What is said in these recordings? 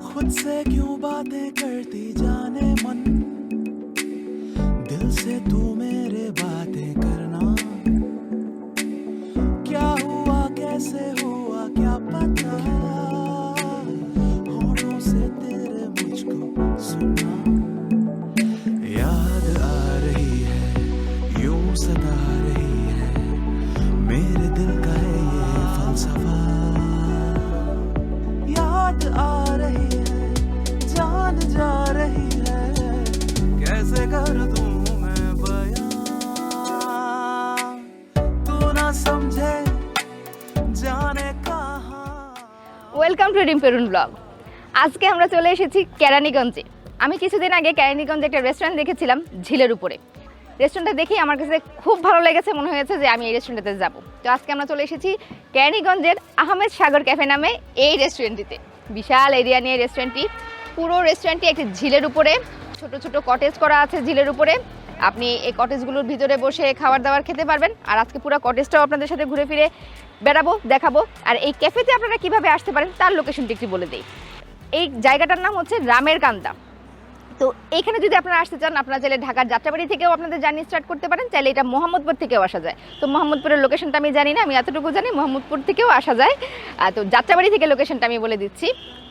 खुद से क्यों बातें करती जाने मन? दिल से तू मेरे बातें करना। क्या हुआ, कैसे हुआ, क्या पता? होठों से तेरे मुझको सुना याद आ रही है, यूँ सता रही है। मेरे दिल का है ये फलसफा। याद आ ওয়েলকাম টু রিম্পেরুন ব্লগ। আজকে আমরা চলে এসেছি কেরানীগঞ্জে। আমি কিছুদিন আগে কেরানীগঞ্জে একটা রেস্টুরেন্ট দেখেছিলাম, ঝিলের উপরে। রেস্টুরেন্টটা দেখেই আমার কাছে খুব ভালো লেগেছে, মনে হয়েছে যে আমি এই রেস্টুরেন্টটাতে যাব। তো আজকে আমরা চলে এসেছি কেরানীগঞ্জের আহমেদ সাগর ক্যাফে নামে এই রেস্টুরেন্টটিতে বিশাল এরিয়া নিয়ে রেস্টুরেন্টটি পুরো রেস্টুরেন্টটি একটি ঝিলের উপরে। ছোট ছোট কটেজ করা আছে ঝিলের উপরে। আপনি এই কটেজগুলোর ভিতরে বসে খাবার দাবার খেতে পারবেন। আর আজকে পুরো কটেজটাও আপনাদের সাথে ঘুরে ফিরে বেড়াবো, দেখাবো। আর এই ক্যাফেতে আপনারা কীভাবে আসতে পারেন, তার লোকেশনটি একটু বলে দিই। এই জায়গাটার নাম হচ্ছে রামের কান্দা তো এখানে যদি আপনারা আসতে চান, আপনারা চাইলে ঢাকার যাত্রাবাড়ি থেকেও আপনাদের জার্নি স্টার্ট করতে পারেন, চাইলে এটা মোহাম্মদপুর থেকেও আসা যায়। তো মোহাম্মদপুরের লোকেশনটা আমি জানি না, আমি এতটুকু জানি, মোহাম্মদপুর থেকেও আসা যায়। তো যাত্রাবাড়ি থেকে লোকেশনটা আমি বলে দিচ্ছি।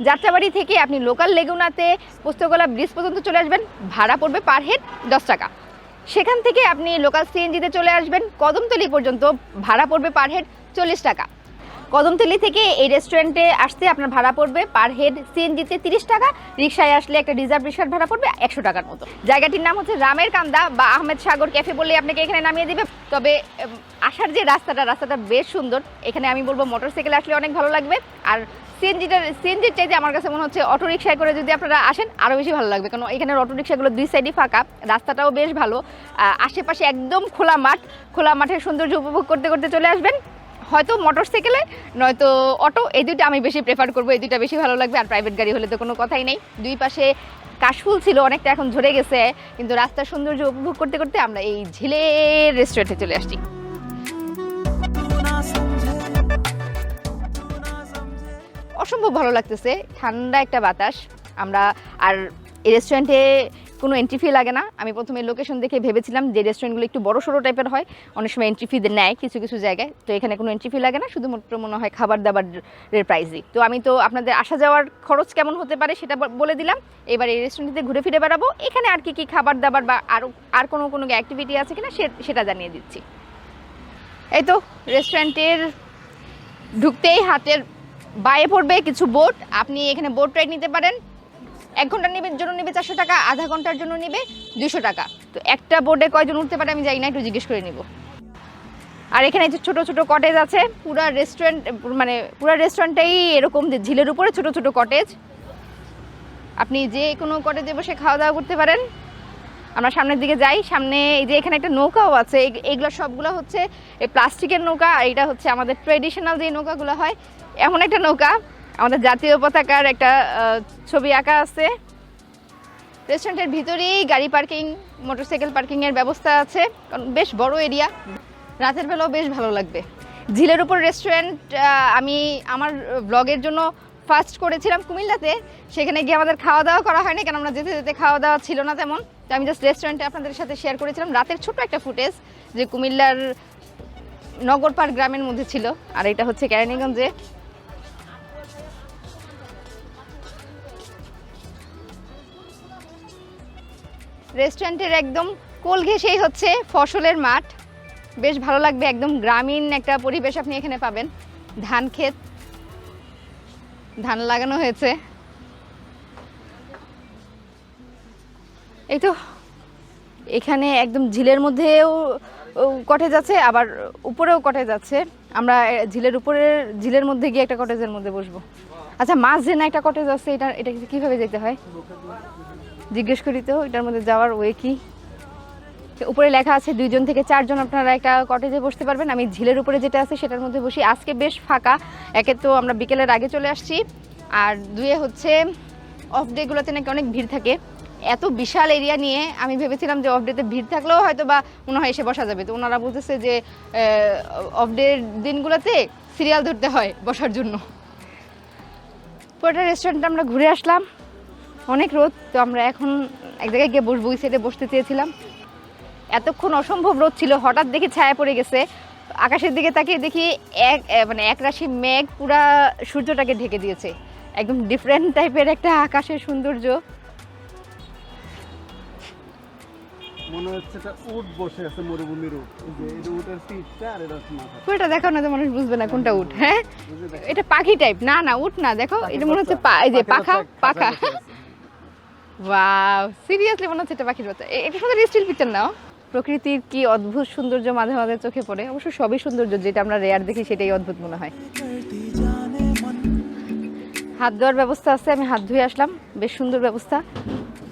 যাত্রাবাড়ি থেকে আপনি লোকাল লেগুনাতে পোস্তগোলা ব্রিজ পর্যন্ত চলে আসবেন, ভাড়া পড়বে পার হেড দশ টাকা। সেখান থেকে আপনি লোকাল সিএনজিতে চলে আসবেন। কদমতলি পর্যন্ত ভাড়া পড়বে পার হেড চল্লিশ টাকা। কদমতলি থেকে এই রেস্টুরেন্টে আসতে আপনার ভাড়া পড়বে পার হেড সিএনজিতে তিরিশ টাকা রিক্সায় আসলে একটা রিজার্ভ রিক্সার ভাড়া পড়বে একশো টাকার মতো। জায়গাটির নাম হচ্ছে রামের কান্দা বা আহমেদ সাগর ক্যাফে বললে আপনাকে এখানে নামিয়ে দিবে। তবে আসার যে রাস্তাটা রাস্তাটা বেশ সুন্দর। এখানে আমি বলব মোটর সাইকেলে আসলে অনেক ভালো লাগবে। আর সিএনজিটার সিএনজির চাইতে আমার কাছে মনে হচ্ছে অটো রিক্সায় করে যদি আপনারা আসেন আরও বেশি ভালো লাগবে। কারণ এখানে অটো রিক্সাগুলো দুই সাইডই ফাঁকা, রাস্তাটাও বেশ ভালো। আশেপাশে একদম খোলা মাঠ। খোলা মাঠের সৌন্দর্য উপভোগ করতে করতে চলে আসবেন। হয়তো মোটর সাইকেলে নয়তো অটো, এই দুইটা আমি বেশি প্রেফার করব। এই দুইটা বেশি ভালো লাগবে। আর প্রাইভেট গাড়ি হলে তো কোনো কথাই নেই। দুই পাশে কাশফুল ছিল, অনেকটা এখন ঝরে গেছে। কিন্তু রাস্তার সৌন্দর্য উপভোগ করতে করতে আমরা এই ঝিলের রেস্টুরেন্টে চলে আসছি। অসম্ভব ভালো লাগতেছে। ঠান্ডা একটা বাতাস। আমরা আর এই রেস্টুরেন্টে কোনো এন্ট্রি ফি লাগে না। আমি প্রথমে লোকেশন দেখে ভেবেছিলাম যে রেস্টুরেন্টগুলো একটু বড় সড়ো টাইপের হয়। অনেক সময় এন্ট্রি ফি নেয় কিছু কিছু জায়গায়। তো এখানে কোনো এন্ট্রি ফি লাগে না। শুধুমাত্র মনে হয় খাবার দাবারের প্রাইসই তো আমি তো আপনাদের আসা যাওয়ার খরচ কেমন হতে পারে সেটা বলে দিলাম। এবার এই রেস্টুরেন্টে ঘুরে ফিরে বেড়াবো। এখানে আর কি কি খাবার দাবার বা আরও আর কোনো কোনো অ্যাক্টিভিটি আছে কিনা সেটা জানিয়ে দিচ্ছি। এই তো রেস্টুরেন্টের ঢুকতেই হাতের বায়ে পড়বে কিছু বোট, আপনি এখানে বোট রাইড নিতে পারেন। এক ঘণ্টার নেবে জন্য নেবে চারশো টাকা, আধা ঘণ্টার জন্য নেবে দুশো টাকা। তো একটা বোর্ডে কয়জন উঠতে পারে আমি জানি না, একটু জিজ্ঞেস করে নিব। আর এখানে যে ছোট ছোট কটেজ আছে, পুরো রেস্টুরেন্ট মানে পুরো রেস্টুরেন্টটাই এরকম যে ঝিলের উপরে ছোট ছোট কটেজ আপনি যে কোনো কটেজে বসে খাওয়া দাওয়া করতে পারেন। আমরা সামনের দিকে যাই, সামনে এই যে এখানে একটা নৌকাও আছে, এগ- এগুলো সবগুলো হচ্ছে প্লাস্টিকের নৌকা, আর এটা হচ্ছে আমাদের ট্রেডিশনাল যে নৌকাগুলো হয় এমন একটা নৌকা, আমাদের জাতীয় পতাকার একটা ছবি আঁকা আছে। রেস্টুরেন্টের ভিতরেই গাড়ি পার্কিং মোটরসাইকেল পার্কিংয়ের ব্যবস্থা আছে, কারণ বেশ বড় এরিয়া রাতের বেলাও বেশ ভালো লাগবে। ঝিলের উপর রেস্টুরেন্ট আমি আমার ব্লগের জন্য ফার্স্ট করেছিলাম কুমিল্লাতে। সেখানে গিয়ে আমাদের খাওয়া দাওয়া করা হয়নি, কারণ আমরা যেতে যেতে খাওয়া দাওয়া ছিল না তেমন। তো আমি জাস্ট রেস্টুরেন্টে আপনাদের সাথে শেয়ার করেছিলাম। রাতের ছোট একটা ফুটেজ যে কুমিল্লার নগরপাড় গ্রামের মধ্যে ছিল, আর এটা হচ্ছে কেরানীগঞ্জে। রেস্টুরেন্টের একদম কোল ঘেঁষেই হচ্ছে ফসলের মাঠ। বেশ ভালো লাগবে, একদম গ্রামীণ একটা পরিবেশ আপনি এখানে পাবেন। ধান ক্ষেত, ধান লাগানো হয়েছে। এই তো, এখানে একদম ঝিলের মধ্যেও কটেজ আছে, আবার উপরেও কটেজ আছে। আমরা ঝিলের উপরের ঝিলের মধ্যে গিয়ে একটা কটেজের মধ্যে বসবো। আচ্ছা মাছ যে না একটা কটেজ আছে, এটা এটা কীভাবে যেতে হয়? জিজ্ঞেস করি তো, এটার মধ্যে যাওয়ার ওয়ে কি? উপরে লেখা আছে, দুইজন থেকে চারজন আপনারা একটা কটেজে বসতে পারবেন। আমি ঝিলের উপরে যেটা আছে, সেটার মধ্যে বসি। আজকে বেশ ফাঁকা। একে তো আমরা বিকেলের আগে চলে আসছি। আর দুয়ে হচ্ছে অফ ডেগুলোতে নাকি অনেক ভিড় থাকে। এত বিশাল এরিয়া নিয়ে আমি ভেবেছিলাম যে অফ ডেতে ভিড় থাকলেও হয়তো বা মনে হয় এসে বসা যাবে। তো ওনারা বলতেছে যে অফ ডের দিনগুলোতে সিরিয়াল ধরতে হয় বসার জন্য। পুরোটা রেস্টুরেন্টটা আমরা ঘুরে আসলাম। অনেক রোদ তো আমরা এখন এক জায়গায় গিয়ে বসবো ওই সাইডে বসতে চেয়েছিলাম। এতক্ষণ অসম্ভব রোদ ছিল হঠাৎ দেখি ছায়া পড়ে গেছে। আকাশের দিকে তাকিয়ে দেখি এক মানে এক রাশি মেঘ পুরা সূর্যটাকে ঢেকে দিয়েছে। একদম ডিফারেন্ট টাইপের একটা আকাশের সৌন্দর্য। মনে হচ্ছে একটা উট বসে আছে মরুভূমির উট। যে এটা উটের পিঠটা আর এটা মাথা। পুরোটা দেখো না তো মানুষ বুঝবে না কোনটা উঠ হ্যাঁ? এটা পাখি টাইপ না না উঠ না দেখো এটা মনে হচ্ছে পা- এই যে পাখা পাখা ওয়াও সিরিয়াসলি মনে হচ্ছে এটা পাখির বাচ্চা এটা সুন্দর স্টিল পিকচার নাও। প্রকৃতির কি অদ্ভুত সৌন্দর্য মাঝে মাঝে চোখে পড়ে? অবশ্য সবই সৌন্দর্য, যেটা আমরা রেয়ার দেখি, সেটাই অদ্ভুত মনে হয়। হাত ধোয়ার ব্যবস্থা আছে, আমি হাত ধুয়ে আসলাম। বেশ সুন্দর ব্যবস্থা।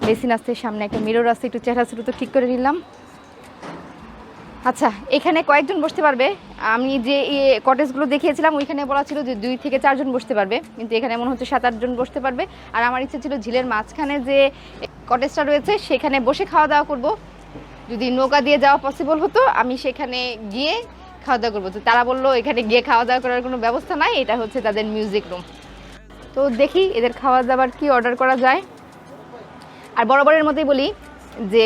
বেসিন আসতে সামনে একটা মিরর আছে, একটু চেহারা তো ঠিক করে নিলাম। আচ্ছা এখানে কয়েকজন বসতে পারবে। আমি যে কটেজগুলো দেখিয়েছিলাম, ওইখানে বলা ছিল যে দুই থেকে চারজন বসতে পারবে। কিন্তু এখানে মনে হচ্ছে সাত, আটজন বসতে পারবে। আর আমার ইচ্ছে ছিল ঝিলের মাঝখানে যে কটেজটা রয়েছে, সেখানে বসে খাওয়া দাওয়া করব। যদি নৌকা দিয়ে যাওয়া পসিবল হতো, আমি সেখানে গিয়ে খাওয়া দাওয়া করব। তো তারা বলল, এখানে গিয়ে খাওয়া দাওয়া করার কোনো ব্যবস্থা নাই, এটা হচ্ছে তাদের মিউজিক রুম তো দেখি এদের খাওয়া দাবার কি অর্ডার করা যায়। আর বরাবরের মতোই বলি যে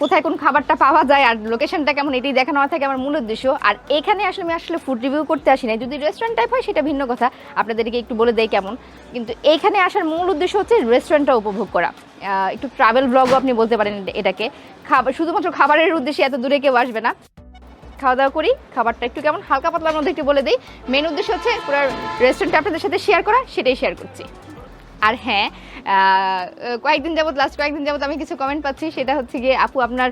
কোথায় কোন খাবারটা পাওয়া যায় আর লোকেশনটা কেমন, এটাই দেখানো থাকে আমার মূল উদ্দেশ্য। আর এখানে আসলে আমি আসলে ফুড রিভিউ করতে আসি নাই। যদি রেস্টুরেন্ট টাইপ হয়, সেটা ভিন্ন কথা। আপনাদেরকে একটু বলে দেয় কেমন। কিন্তু এইখানে আসার মূল উদ্দেশ্য হচ্ছে রেস্টুরেন্টটা উপভোগ করা। একটু ট্রাভেল ব্লগও আপনি বলতে পারেন এটাকে। খাবার, শুধুমাত্র খাবারের উদ্দেশ্যে এত দূরে কেউ আসবে না। খাওয়া দাওয়া করি, খাবারটা একটু কেমন, হালকা পাতলার মধ্যে একটু বলে দিই। মেন উদ্দেশ্য হচ্ছে পুরো রেস্টুরেন্টটা আপনাদের সাথে শেয়ার করা, সেটাই শেয়ার করছি। আর হ্যাঁ কয়েকদিন যাবত লাস্ট কয়েকদিন যাবত আমি কিছু কমেন্ট পাচ্ছি, সেটা হচ্ছে গিয়ে আপু আপনার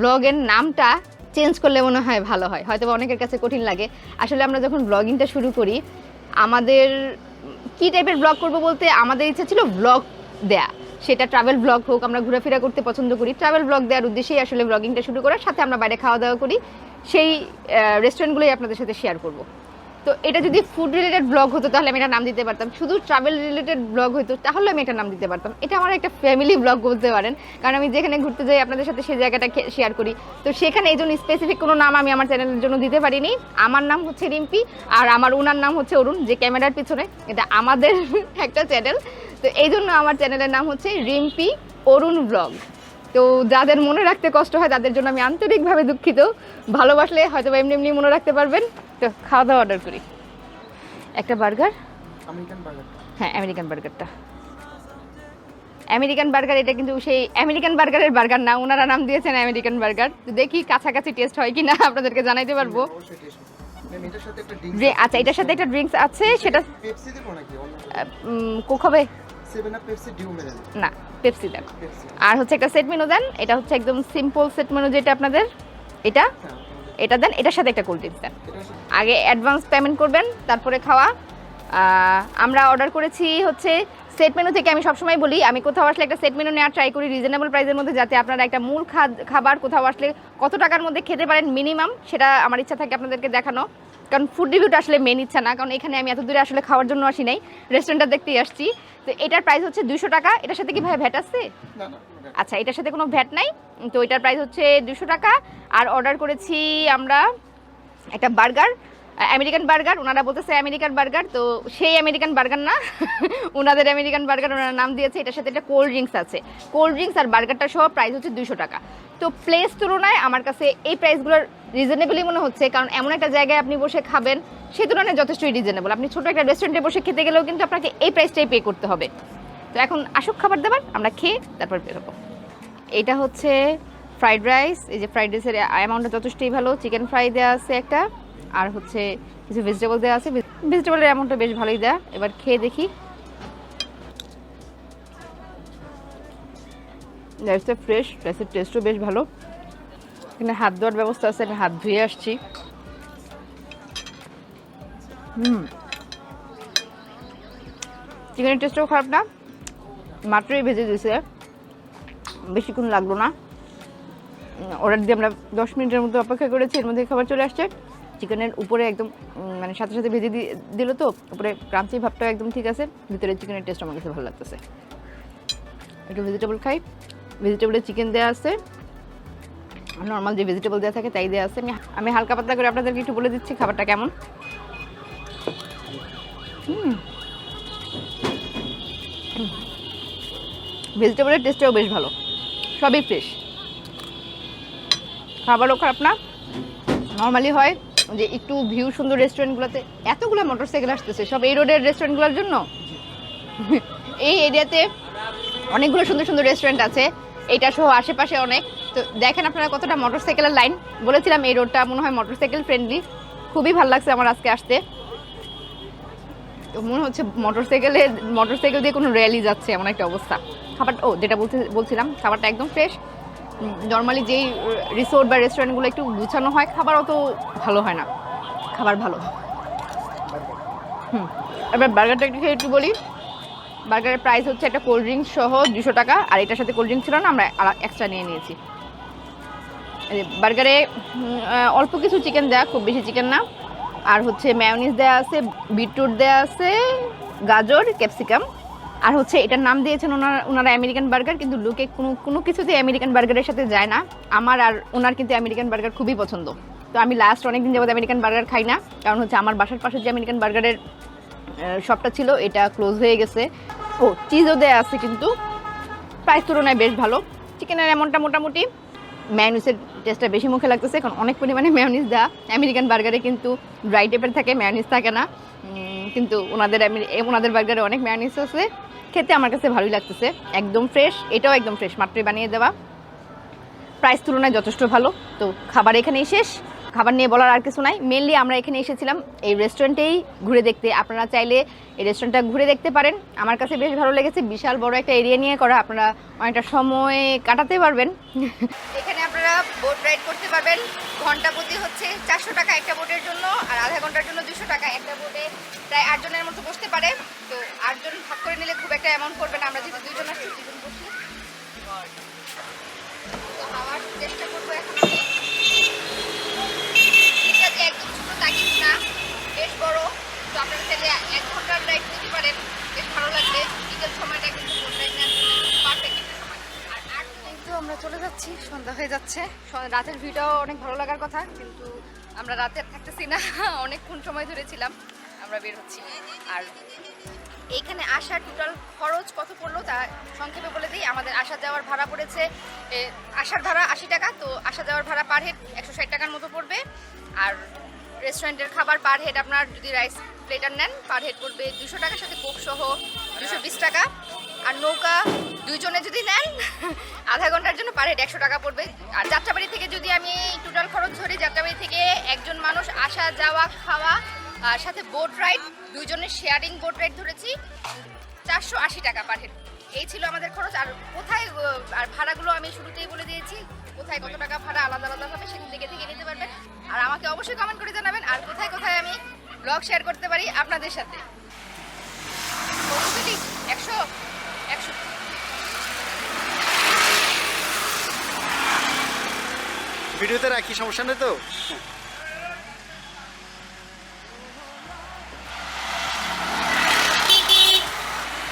ব্লগের নামটা চেঞ্জ করলে মনে হয় ভালো হয়। হয়তো অনেকের কাছে কঠিন লাগে। আসলে আমরা যখন ব্লগিংটা শুরু করি, আমাদের কি টাইপের ব্লগ করব বলতে আমাদের ইচ্ছা ছিল ব্লগ দেয়া। সেটা ট্রাভেল ব্লগ হোক, আমরা ঘোরাফেরা করতে পছন্দ করি। ট্রাভেল ব্লগ দেওয়ার উদ্দেশ্যেই আসলে ব্লগিংটা শুরু করার, সাথে আমরা বাইরে খাওয়া দাওয়া করি। সেই রেস্টুরেন্টগুলোই আপনাদের সাথে শেয়ার করব। তো এটা যদি ফুড রিলেটেড ব্লগ হতো, তাহলে আমি এটা নাম দিতে পারতাম। শুধু ট্রাভেল রিলেটেড ব্লগ হতো তাহলে আমি এটা নাম দিতে পারতাম। এটা আমার একটা ফ্যামিলি ব্লগ বলতে পারেন। কারণ আমি যেখানে ঘুরতে যাই, আপনাদের সাথে সেই জায়গাটা শেয়ার করি। তো সেখানে এই জন্য স্পেসিফিক কোনো নাম আমি আমার চ্যানেলের জন্য দিতে পারিনি। আমার নাম হচ্ছে রিম্পি, আর আমার ওনার নাম হচ্ছে অরুণ, যে ক্যামেরার পিছনে। এটা আমাদের একটা চ্যানেল তো এই জন্য আমার চ্যানেলের নাম হচ্ছে রিম্পি অরুণ ব্লগ তো যাদের মনে রাখতে কষ্ট হয়, তাদের জন্য আমি আন্তরিকভাবে দুঃখিত। ভালোবাসলে হয়তো এমনি এমনি মনে রাখতে পারবেন। তো খাওয়া দাওয়া অর্ডার করি। একটা বার্গার আমেরিকান বার্গার হ্যাঁ আমেরিকান বার্গারটা আমেরিকান বার্গার এটা কিন্তু সেই আমেরিকান বার্গারের বার্গার না ওনারা নাম দিয়েছেন আমেরিকান বার্গার দেখি কাছাকাছি টেস্ট হয় কি না আপনাদেরকে জানাইতে পারব। একটা যে আচ্ছা এটার সাথে একটা ড্রিঙ্কস আছে সেটা কোক হবে? না পেপসি দেন। আর হচ্ছে একটা সেট মেনু দেন এটা হচ্ছে একদম সিম্পল সেট মেনু যেটা আপনাদের এটা হ্যাঁ এটা দেন, এটার সাথে একটা কোল্ড দেন। আগে অ্যাডভান্স পেমেন্ট করবেন, তারপরে খাওয়া। আমরা অর্ডার করেছি হচ্ছে সেট মেনু থেকে আমি সবসময় বলি, আমি কোথাও আসলে একটা সেট মেনু নেওয়ার ট্রাই করি রিজনেবল প্রাইসের মধ্যে, যাতে আপনারা একটা মূল খাবার কোথাও আসলে কত টাকার মধ্যে খেতে পারেন মিনিমাম সেটা আমার ইচ্ছা থাকে আপনাদেরকে দেখানো। কারণ ফুড রিভিউটা আসলে মেন ইচ্ছা না, কারণ এখানে আমি এত দূরে আসলে খাওয়ার জন্য আসি নাই। রেস্টুরেন্টটা দেখতেই আসছি। তো এটার প্রাইস হচ্ছে দুশো টাকা। এটার সাথে কি ভাই ভ্যাট না না না। আচ্ছা এটার সাথে কোনো ভ্যাট নাই। তো এটার প্রাইস হচ্ছে দুশো টাকা। আর অর্ডার করেছি আমরা একটা বার্গার, আমেরিকান বার্গার। ওনারা বলতেছে আমেরিকান বার্গার, তো সেই আমেরিকান বার্গার না। ওনাদের আমেরিকান বার্গার ওনারা নাম দিয়েছে। এটার সাথে একটা কোল্ড ড্রিঙ্কস আছে। কোল্ড ড্রিঙ্কস আর বার্গারটা সহ প্রাইস হচ্ছে দুশো টাকা। তো প্লেস তুলনায় আমার কাছে এই প্রাইসগুলোর রিজনেবলই মনে হচ্ছে। কারণ এমন একটা জায়গায় আপনি বসে খাবেন সেই তুলনায় যথেষ্টই রিজনেবল আপনি ছোটো একটা রেস্টুরেন্টে বসে খেতে গেলেও কিন্তু আপনাকে এই প্রাইসটাই পে করতে হবে। তো এখন আসুক খাবার দাবার, আমরা খেয়ে তারপর বেরোবো। এটা হচ্ছে ফ্রাইড রাইস, এই যে ফ্রাইড রাইসের অ্যামাউন্টটা যথেষ্টই ভালো। চিকেন ফ্রাই দেওয়া আছে একটা, আর হচ্ছে কিছু ভেজিটেবল দেওয়া আছে। ভেজিটেবলের অ্যামাউন্টটা বেশ ভালোই দেয়া, এবার খেয়ে দেখি। রাইসটা ফ্রেশ, রাইসের টেস্টও বেশ ভালো। এখানে হাত ধোয়ার ব্যবস্থা আছে হাত ধুয়ে আসছি। হুম। চিকেনের টেস্টও খারাপ না। মাত্রই ভেজে দিয়েছে। বেশিক্ষণ লাগল না। অর্ডার দিয়ে আমরা দশ মিনিটের মতো অপেক্ষা করেছি, এর মধ্যে খাবার চলে আসছে। চিকেনের উপরে একদম মানে সাথে সাথে ভেজে দিয়ে দিল তো, উপরে ক্রাঞ্চি ভাবটাও একদম ঠিক আছে। ভিতরে চিকেনের টেস্ট আমার কাছে ভালো লাগতেছে। একটু ভেজিটেবল খাই। ভেজিটেবলে চিকেন দেওয়া আছে। নর্মাল যে ভেজিটেবল দেওয়া থাকে, তাই দেওয়া আছে। আমি আমি হালকা পাতলা করে আপনাদেরকে একটু বলে দিচ্ছি খাবারটা কেমন। হুম। ভেজিটেবলের টেস্টটাও বেশ ভালো। সবই ফ্রেশ খাবারও খারাপ না। নর্মালি হয় যে একটু ভিউ সুন্দর রেস্টুরেন্টগুলোতে এতগুলো মোটরসাইকেল আসতেছে, সব এই রোডের রেস্টুরেন্টগুলোর জন্য? এই এরিয়াতে অনেকগুলো সুন্দর সুন্দর রেস্টুরেন্ট আছে, এটা সহ আশেপাশে অনেক। তো দেখেন আপনারা কতটা মোটরসাইকেলের লাইন বলেছিলাম এই রোডটা মনে হয় মোটরসাইকেল ফ্রেন্ডলি খুবই ভালো লাগছে আমার আজকে আসতে। মনে হচ্ছে মোটরসাইকেলে মোটরসাইকেল দিয়ে কোনো র্যালি যাচ্ছে, এমন একটা অবস্থা। খাবার ও, যেটা বলতে বলছিলাম, খাবারটা একদম ফ্রেশ নর্মালি যেই রিসোর্ট বা রেস্টুরেন্টগুলো একটু গুছানো হয় খাবার অত ভালো হয় না। খাবার ভালো। হুম। এবার বার্গারটা একটু একটু বলি। বার্গারের প্রাইস হচ্ছে একটা কোল্ড ড্রিঙ্কস সহ দুশো টাকা, আর এটার সাথে কোল্ড ড্রিঙ্ক ছিল না, আমরা এক্সট্রা নিয়ে নিয়েছি। বার্গারে অল্প কিছু চিকেন দেয়া, খুব বেশি চিকেন না। আর হচ্ছে ম্যায়োনিজ দেয়া আছে বিটরুট দেয়া আছে, গাজর ক্যাপসিকাম আর হচ্ছে এটার নাম দিয়েছেন ওনার, ওনারা আমেরিকান বার্গার কিন্তু লুকে কোনো কোনো কিছুতে আমেরিকান বার্গারের সাথে যায় না। আমার আর ওনার কিন্তু আমেরিকান বার্গার খুবই পছন্দ। তো আমি লাস্ট অনেক দিন যাবত আমেরিকান বার্গার খাই না, কারণ হচ্ছে আমার বাসার পাশে যে আমেরিকান বার্গারের শপটা ছিল, এটা ক্লোজ হয়ে গেছে। ও চিজও দেয়া আছে কিন্তু প্রাইস তুলনায় বেশ ভালো। চিকেনের এমনটা মোটামুটি ম্যায়োনিজের টেস্টটা বেশি মুখে লাগতেছে, কারণ অনেক পরিমাণে ম্যায়োনিজ দেওয়া আমেরিকান বার্গারে কিন্তু ড্রাই টাইপের থাকে ম্যায়োনিজ থাকে না। কিন্তু ওনাদের ওনাদের বার্গারে অনেক ম্যায়োনিজ আছে। খেতে আমার কাছে ভালোই লাগতেছে। একদম ফ্রেশ এটাও একদম ফ্রেশ মাত্রই বানিয়ে দেওয়া। প্রাইস তুলনায় যথেষ্ট ভালো। তো খাবার এখানেই শেষ। খাবার নিয়ে বলার আর কিছু নাই। মেনলি আমরা এখানে এসেছিলাম এই রেস্টুরেন্টেই ঘুরে দেখতে। আপনারা চাইলে এই রেস্টুরেন্টটা ঘুরে দেখতে পারেন। আমার কাছে বেশ ভালো লেগেছে। বিশাল বড় একটা এরিয়া নিয়ে করা। আপনারা অনেকটা সময় কাটাতে পারবেন। এখানে আপনারা বোট রাইড করতে পারবেন। ঘণ্টা প্রতি হচ্ছে চারশো টাকা একটা বোটের জন্য আর আধা ঘণ্টার জন্য দুশো টাকা। একটা বোটে প্রায় আটজনের মতো বসতে পারে। তো আটজন ভাগ করে নিলে অ্যামাউন্ট করবে না, আমরা যেহেতু দুজন আসছি দুজন বসি। তো করব একদম কিন্তু না, বেশ বড়। তো এক পারেন, বেশ ভালো বিকেল সময়টা কিন্তু আর আট তো আমরা চলে যাচ্ছি, সন্ধ্যা হয়ে যাচ্ছে। রাতের ভিউটাও অনেক ভালো লাগার কথা, কিন্তু আমরা রাতে থাকতেছি না। অনেকক্ষণ সময় ধরেছিলাম, আমরা বের হচ্ছি। আর এইখানে আসার টোটাল খরচ কত পড়ল তা সংক্ষেপে বলে দিই। আমাদের আসা যাওয়ার ভাড়া পড়েছে আসার ভাড়া আশি টাকা, তো আসা যাওয়ার ভাড়া পার হেড একশো ষাট টাকার মতো পড়বে। আর রেস্টুরেন্টের খাবার পার হেড আপনার যদি রাইস প্লেটার নেন পার হেড পড়বে দুশো টাকার সাথে কোক সহ দুশো বিশ টাকা। আর নৌকা দুইজনে যদি নেন, আধা ঘণ্টার জন্য পার হেড একশো টাকা পড়বে। আর যাত্রাবাড়ি থেকে যদি আমি টোটাল খরচ ধরি, যাত্রাবাড়ি থেকে একজন মানুষ আসা, যাওয়া, খাওয়া, আর সাথে বোট রাইড দুইজনের শেয়ারিং বোট রাইড ধরেছি, চারশো আশি টাকা পার হেড এই ছিল আমাদের খরচ। আর কোথায় আর ভাড়াগুলো আমি শুরুতেই বলে দিয়েছি, কোথায় কত টাকা ভাড়া আলাদা আলাদা হবে সেখান থেকে থেকে নিতে পারবেন। আর আমাকে অবশ্যই কমেন্ট করে জানাবেন, আর কোথায় কোথায় আমি ব্লগ শেয়ার করতে পারি আপনাদের সাথে। একশো একশো। ভিডিওতে রাখি সমস্যা নেই তো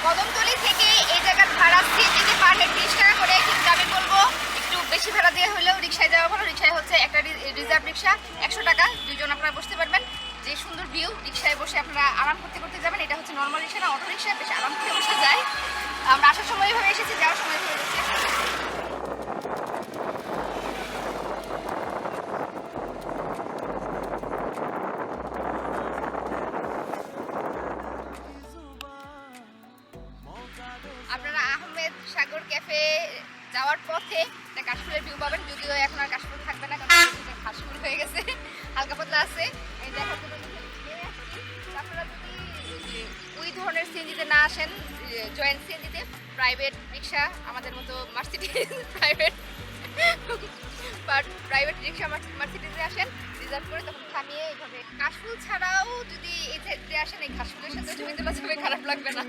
কদমতলি থেকে এই জায়গার ভাড়া সিএনজিতে পার হেড তিরিশ টাকা করে কিন্তু আমি বলব একটু বেশি ভাড়া দিয়ে হলেও রিক্সায় যাওয়া ভালো রিক্সায় হচ্ছে একটা রিজার্ভ রিক্সা একশো টাকা, দুইজন আপনারা বসতে পারবেন। যে সুন্দর ভিউ রিক্সায় বসে আপনারা আরাম করতে করতে যাবেন। এটা হচ্ছে নর্মাল রিক্সা না অটো রিক্সা বেশ আরাম করে বসে যায়। আমরা আসার সময় এভাবে এসেছি, যাওয়ার সময় এভাবে কাশফুল ছাড়াও যদি এই সাইডে আসেন এই ঘাসফুলের সাথে জমিতে খারাপ লাগবে না।